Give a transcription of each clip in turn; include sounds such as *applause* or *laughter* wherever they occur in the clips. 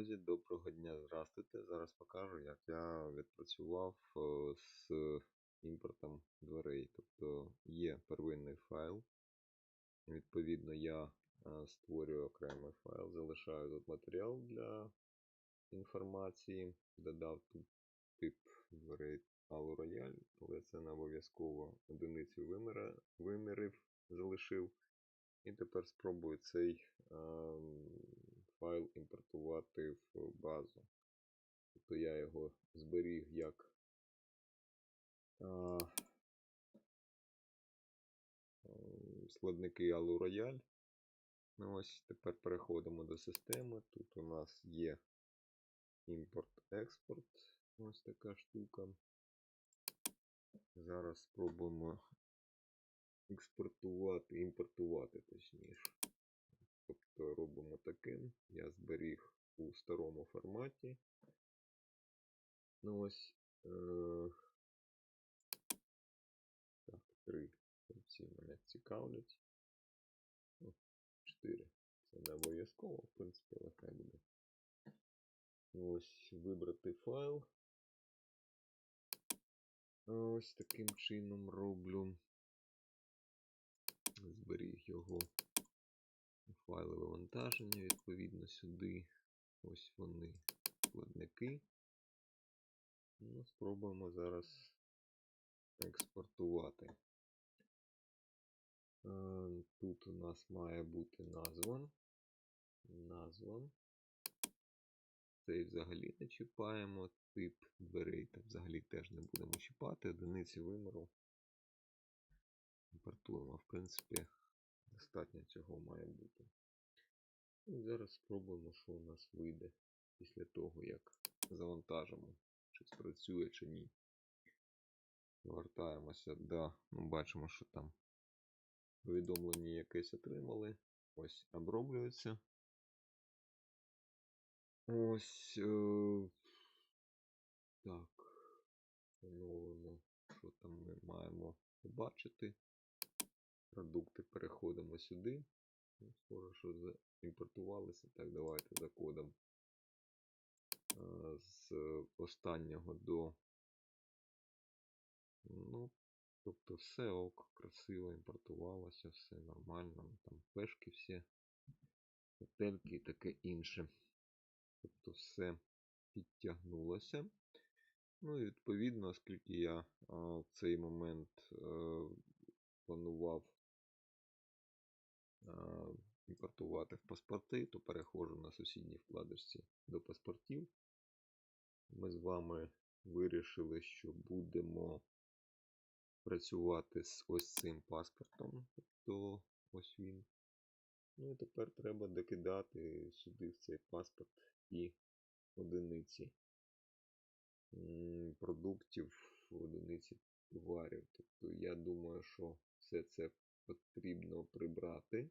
друзі, доброго дня, здравствуйте. Зараз покажу, як я відпрацював е, з імпортом дверей. Тобто є первинний файл. Відповідно, я е, створюю окремий файл, залишаю тут матеріал для інформації, додав тут тип дверей Allo Royal, але це не обов'язково одиницю виміра, вимірив, залишив. І тепер спробую цей ем, файл імпортувати в базу. Тобто я його зберіг як а, складники Allo Royale. Ну, ось тепер переходимо до системи. Тут у нас є імпорт-експорт. Ось така штука. Зараз спробуємо експортувати, імпортувати точніше. Тобто робимо таким. Я зберіг у старому форматі. Ну ось е так, три ці мене цікавлять. Ну, чотири. Це не обов'язково, в принципі, але хай буде. Ось вибрати файл. Ось таким чином роблю. Зберіг його файли вивантаження, відповідно, сюди. Ось вони складники. Ну, Спробуємо зараз експортувати. Е, тут у нас має бути назва. Назва. Цей взагалі не чіпаємо. Тип дверей та взагалі теж не будемо чіпати. Одиниці виміру. Імпортуємо, в принципі, достатньо цього має бути. І зараз спробуємо, що у нас вийде після того, як завантажимо, чи спрацює, чи ні. Повертаємося до, ну, бачимо, що там повідомлення якесь отримали. Ось оброблюється. Ось е так. Встановлено, що там ми маємо побачити. Продукти переходимо сюди. Ну, що імпортувалися. Так, давайте за кодом з останнього до. Ну, тобто все ок, красиво імпортувалося, все нормально. Там флешки всі, готельки і таке інше. Тобто все підтягнулося. Ну і відповідно, оскільки я в цей момент е, планував імпортувати в паспорти, то переходжу на сусідній вкладочці до паспортів. Ми з вами вирішили, що будемо працювати з ось цим паспортом. Тобто ось він. Ну і тепер треба докидати сюди в цей паспорт і одиниці продуктів, одиниці товарів. Тобто я думаю, що все це потрібно прибрати.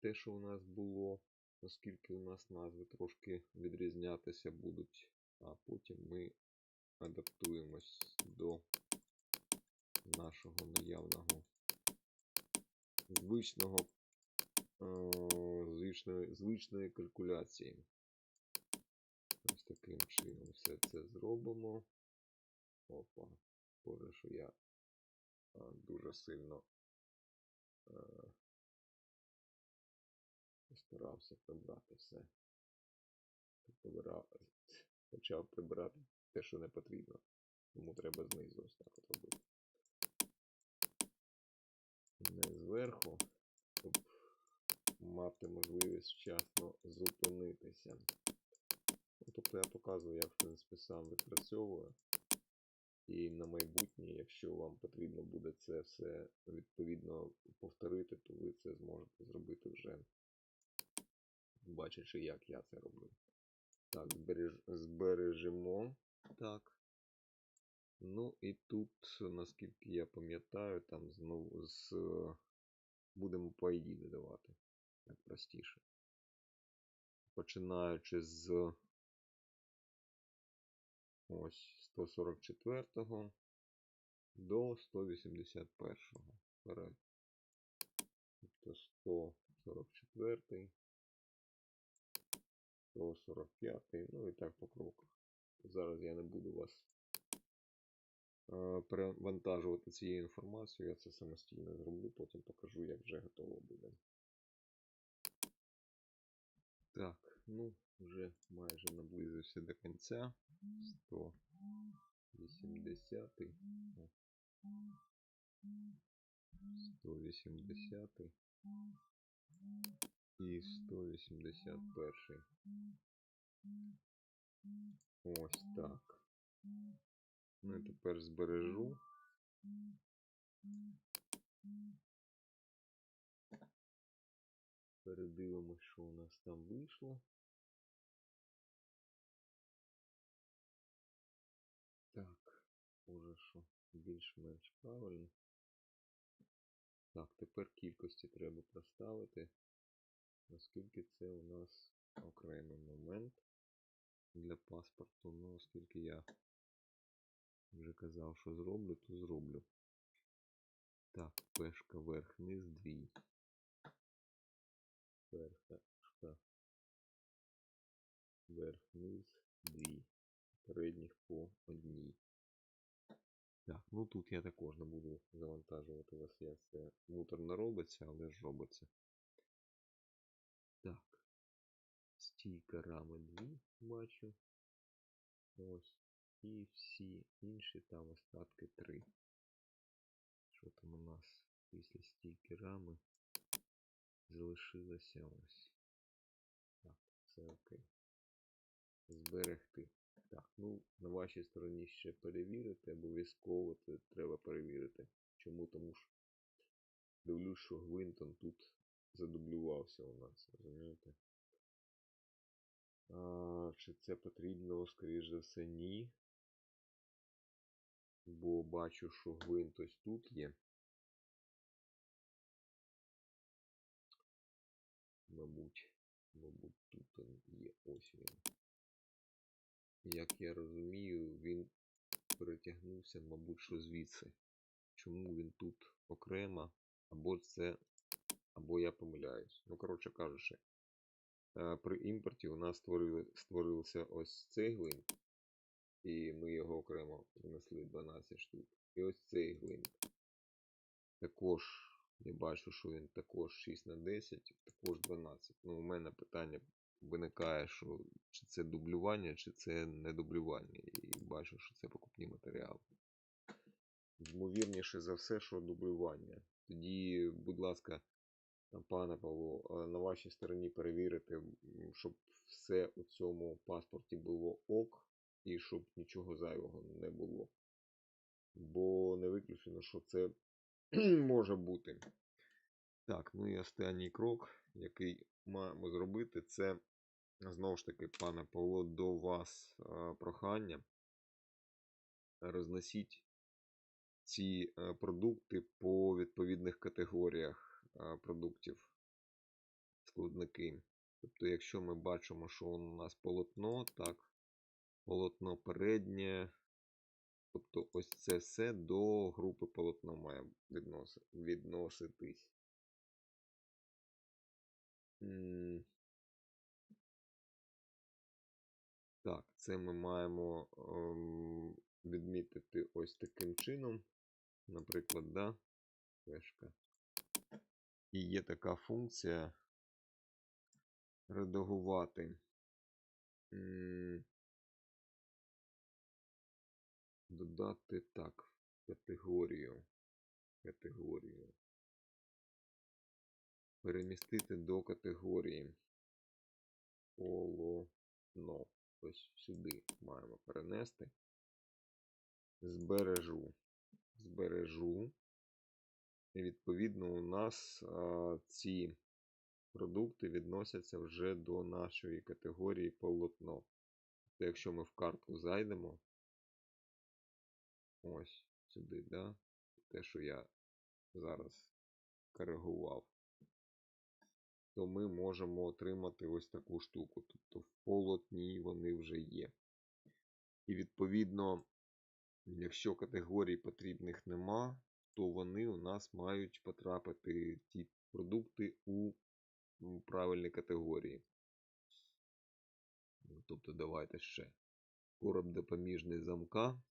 Те, що у нас було, оскільки у нас назви трошки відрізнятися будуть, а потім ми адаптуємось до нашого наявного звичного звичної, звичної калькуляції. Ось таким чином все це зробимо. Опа, боже, що я дуже сильно постарався прибрати все. Побирав, почав прибирати те, що не потрібно. Тому треба знизу ось так от робити. Не зверху, щоб мати можливість вчасно зупинитися. Ну, тобто я показую, як в принципі сам відпрацьовую. І на майбутнє, якщо вам потрібно буде це все відповідно повторити, то ви це зможете зробити вже бачачи, як я це роблю. Так, збереж... збережемо. Так. Ну і тут, наскільки я пам'ятаю, там знову з будемо по ID додавати. Так простіше. Починаючи з ось 144 до 181. Вперед. Тобто 144 145, ну і так по кроках. Зараз я не буду вас е, перевантажувати цією інформацією, я це самостійно зроблю, потім покажу, як вже готово буде. Так, ну, вже майже наблизився кінця. 180. о, 180 і 181. Ось так. Ну і тепер збережу. Передивимось, що у нас там вийшло. Більш-менш правильно. Так, тепер кількості треба проставити, оскільки це у нас окремий момент для паспорту. Ну, оскільки я вже казав, що зроблю, то зроблю. Так, пешка верх, низ, дві. Перша, верх, низ, дві. Передніх по одній. Так, ну тут я також не буду завантажувати вас, як це муторно робиться, але ж робиться. Так. Стійка рами 2 бачу. Ось. І всі інші там остатки 3. Що там у нас після стійки рами залишилося ось. Так, все окей. Зберегти. Так, ну на вашій стороні ще перевірити, обов'язково це треба перевірити. Чому? Тому що дивлюсь, що гвинтом тут задублювався у нас, розумієте? А, Чи це потрібно, скоріш за все, ні. Бо бачу, що гвинт ось тут є. Мабуть, мабуть, тут є ось він. Як я розумію, він перетягнувся, мабуть, що звідси. Чому він тут окремо, або це, або я помиляюсь. Ну, коротше кажучи, е, при імпорті у нас створили, створився ось цей гвинт, і ми його окремо внесли 12 штук. І ось цей гвинт. Також я бачу, що він також 6 на 10, також 12. Ну, у мене питання виникає, що чи це дублювання, чи це не дублювання. І бачу, що це покупні матеріали. Ймовірніше за все, що дублювання. Тоді, будь ласка, пане Павло, на вашій стороні перевірити, щоб все у цьому паспорті було ок, і щоб нічого зайвого не було. Бо не виключено, що це *clears throat* може бути. Так, ну і останній крок, який маємо зробити, це знову ж таки, пане Павло, до вас е, прохання. Розносіть ці е, продукти по відповідних категоріях е, продуктів, складники. Тобто, якщо ми бачимо, що у нас полотно, так, полотно переднє, тобто ось це все до групи полотно має відноситись. Так, це ми маємо ем, відмітити ось таким чином. Наприклад, да, флешка. І є така функція редагувати. Додати так, категорію. Категорію. Перемістити до категорії полотно. Ось сюди маємо перенести. Збережу. Збережу. І відповідно у нас а, ці продукти відносяться вже до нашої категорії полотно. Тобто, якщо ми в картку зайдемо, ось сюди, да? те, що я зараз коригував то ми можемо отримати ось таку штуку. Тобто в полотні вони вже є. І відповідно, якщо категорій потрібних нема, то вони у нас мають потрапити ті продукти у правильні категорії. Тобто давайте ще. Короб допоміжний замка.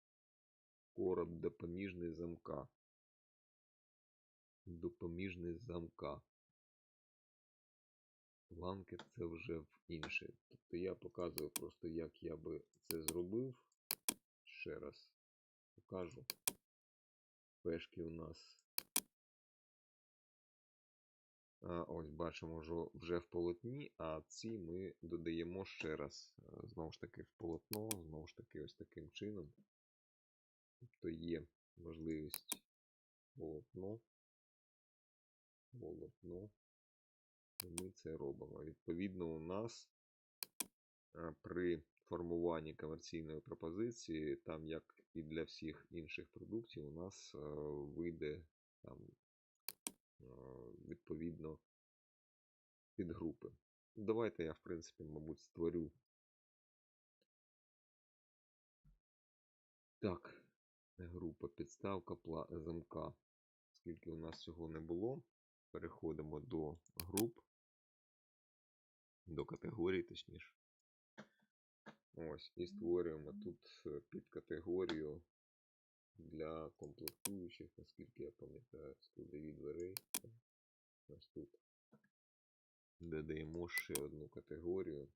Короб допоміжний замка. Допоміжний замка. Планки це вже в інше. Тобто я показую просто, як я би це зробив. Ще раз покажу. Пешки у нас. А, ось бачимо вже, в полотні, а ці ми додаємо ще раз. Знову ж таки, в полотно, знову ж таки, ось таким чином. Тобто є можливість полотно, полотно. І ми це робимо. Відповідно, у нас е, при формуванні комерційної пропозиції, там, як і для всіх інших продуктів, у нас е, вийде там, е, відповідно підгрупи. Давайте я, в принципі, мабуть, створю. Так, група підставка замка. Оскільки у нас цього не було, переходимо до груп, до категорій, точніше. Ось, і створюємо тут е, підкатегорію для комплектуючих, наскільки я пам'ятаю, складові дверей. Ось тут. Додаємо ще одну категорію.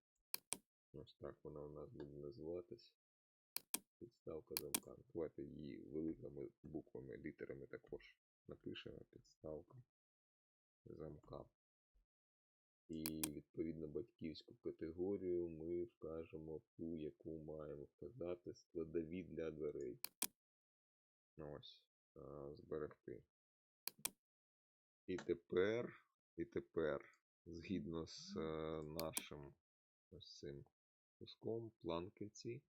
Ось так вона у нас буде називатись. Підставка замка. Давайте її великими буквами, літерами також напишемо. Підставка замка. І відповідно батьківську категорію ми вкажемо ту, яку маємо вказати складові для дверей. Ось, зберегти. І тепер, і тепер, згідно з е, нашим ось цим куском, планківці,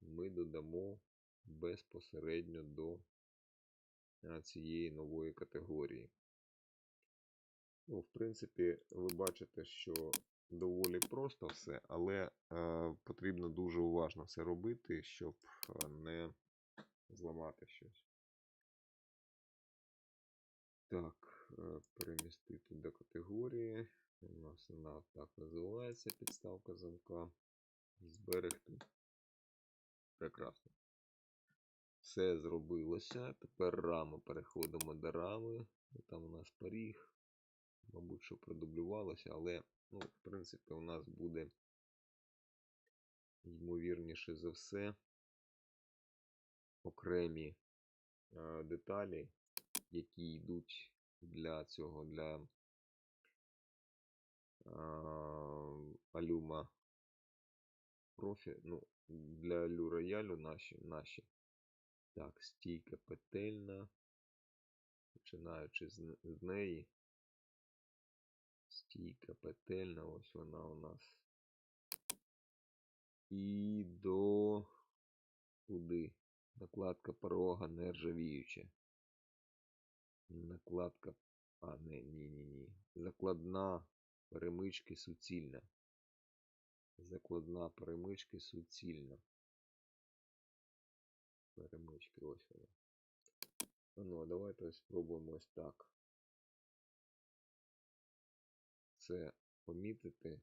ми додамо безпосередньо до е, цієї нової категорії. Ну, в принципі, ви бачите, що доволі просто все, але е, потрібно дуже уважно це робити, щоб е, не зламати щось. Так, е, перемістити до категорії. У нас вона так називається підставка замка. Зберегти. Прекрасно. Все зробилося. Тепер рама. Переходимо до рами. Там у нас поріг. Мабуть, що продублювалося, але, ну, в принципі, у нас буде ймовірніше за все окремі е, деталі, які йдуть для цього, для е, алюма профі, ну, для алю роялю наші, наші. Так, стійка петельна. Починаючи з, з неї. Стійка петельна, ось вона у нас. І до куди? Накладка порога нержавіюча. Накладка. А, не, ні, ні, ні. Закладна перемички суцільна. Закладна перемички суцільна. Перемички, ось вона. Ну, а давайте спробуємо ось так. Це помітити.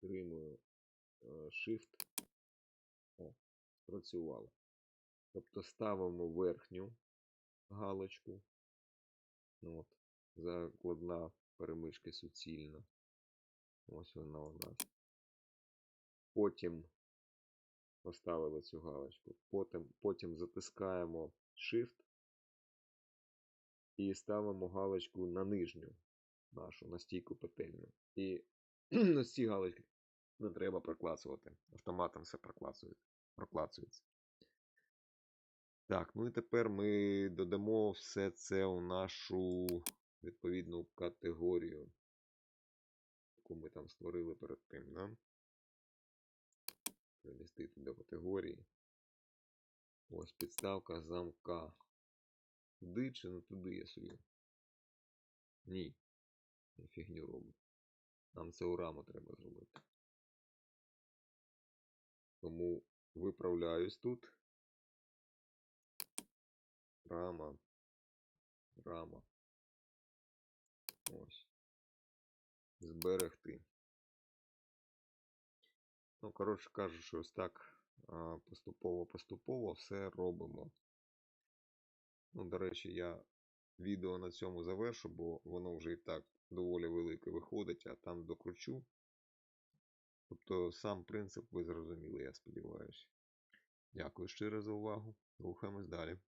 Тримую е, Shift. О, спрацювало. Тобто ставимо верхню галочку. Ну, от, закладна перемички суцільна. Ось вона у нас. Потім поставили цю галочку. Потім, потім затискаємо Shift і ставимо галочку на нижню нашу, *clears throat* на стійку петельну. І ці галочки не треба проклацувати. Автоматом все проклацується. Так, ну і тепер ми додамо все це у нашу відповідну категорію, яку ми там створили перед тим, да? Перемістити до категорії. Ось підставка замка. Туди чи не туди я сую? Ні. Фігню роблю. Нам це у раму треба зробити. Тому виправляюсь тут. Рама. Рама. Ось. Зберегти. Ну, коротше кажучи, ось так поступово-поступово все робимо. Ну, до речі, я відео на цьому завершу, бо воно вже і так доволі велике виходить, а там докручу. Тобто сам принцип ви зрозуміли, я сподіваюся. Дякую щиро за увагу. Рухаємось далі.